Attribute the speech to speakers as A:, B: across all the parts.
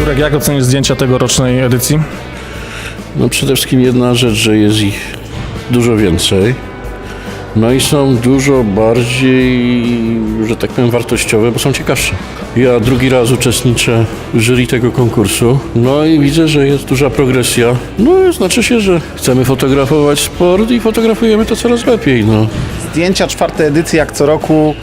A: Jurek, jak ocenisz zdjęcia tegorocznej edycji?
B: No przede wszystkim jedna rzecz, że jest ich dużo więcej. No i są dużo bardziej, że tak powiem, wartościowe, bo są ciekawsze. Ja drugi raz uczestniczę w jury tego konkursu, no i widzę, że jest duża progresja. No znaczy się, że chcemy fotografować sport i fotografujemy to coraz lepiej, no.
C: Zdjęcia czwartej edycji, jak co roku,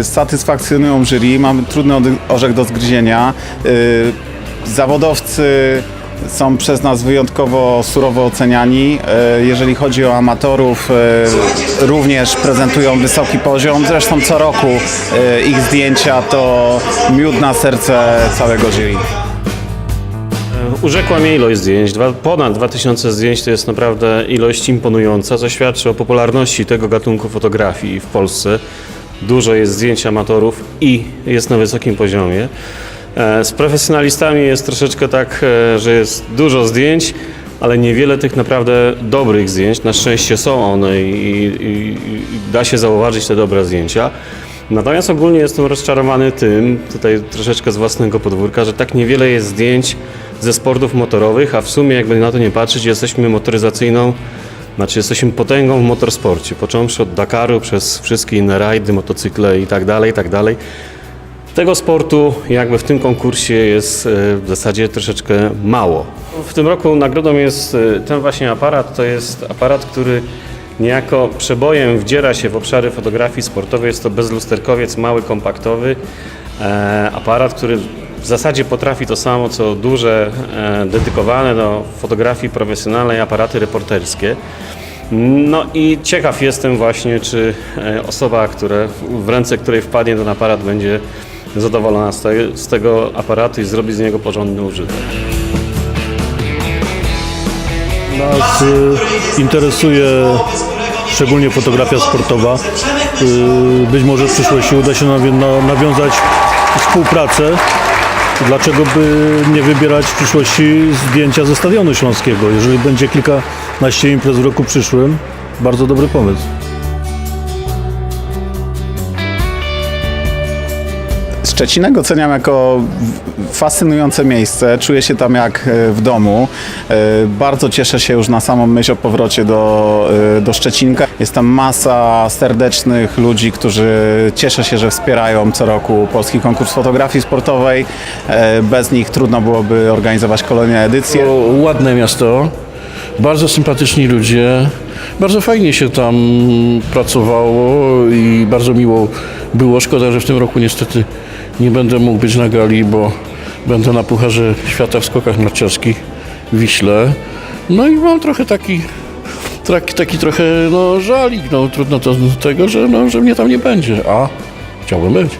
C: y, satysfakcjonują jury. Mamy trudny orzech do zgryzienia. Y, zawodowcy są przez nas wyjątkowo surowo oceniani. Y, jeżeli chodzi o amatorów, y, również prezentują wysoki poziom. Zresztą co roku y, ich zdjęcia to miód na serce całego jury.
D: Urzekła mnie ilość zdjęć. Dwa, ponad 2000 zdjęć to jest naprawdę ilość imponująca, co świadczy o popularności tego gatunku fotografii w Polsce. Dużo jest zdjęć amatorów i jest na wysokim poziomie. E, Z profesjonalistami jest troszeczkę tak, e, że jest dużo zdjęć, ale niewiele tych naprawdę dobrych zdjęć. Na szczęście są one i, i, i da się zauważyć te dobre zdjęcia. Natomiast ogólnie jestem rozczarowany tym, tutaj troszeczkę z własnego podwórka, że tak niewiele jest zdjęć ze sportów motorowych, a w sumie jakby na to nie patrzeć, jesteśmy motoryzacyjną, znaczy jesteśmy potęgą w motorsporcie, począwszy od Dakaru przez wszystkie inne rajdy, motocykle i tak dalej, i tak dalej. Tego sportu jakby w tym konkursie jest e, w zasadzie troszeczkę mało. W tym roku nagrodą jest e, ten właśnie aparat. To jest aparat, który niejako przebojem wdziera się w obszary fotografii sportowej. Jest to bezlusterkowiec, mały, kompaktowy e, aparat, który w zasadzie potrafi to samo, co duże, dedykowane do fotografii profesjonalnej aparaty reporterskie. No i ciekaw jestem właśnie, czy osoba, które, w ręce której wpadnie ten aparat, będzie zadowolona z, te, z tego aparatu i zrobi z niego porządny użytek.
E: Nas y, interesuje szczególnie fotografia sportowa. Y, być może w przyszłości uda się nawią- na- nawiązać współpracę. Dlaczego by nie wybierać w przyszłości zdjęcia ze Stadionu Śląskiego? Jeżeli będzie kilkanaście imprez w roku przyszłym, bardzo dobry pomysł.
C: Szczecinek oceniam jako fascynujące miejsce. Czuję się tam jak e, w domu. E, Bardzo cieszę się już na samą myśl o powrocie do, e, do Szczecinka. Jest tam masa serdecznych ludzi, którzy cieszę się, że wspierają co roku polski konkurs fotografii sportowej. Bez nich trudno byłoby organizować kolejne edycje.
B: Ładne miasto, bardzo sympatyczni ludzie, bardzo fajnie się tam pracowało i bardzo miło było. Szkoda, że w tym roku niestety nie będę mógł być na gali, bo będę na Pucharze Świata w skokach narciarskich w Wiśle. No i mam trochę taki, taki, taki trochę no, żalik, no trudno to z tego, że, no, że mnie tam nie będzie, a chciałbym być.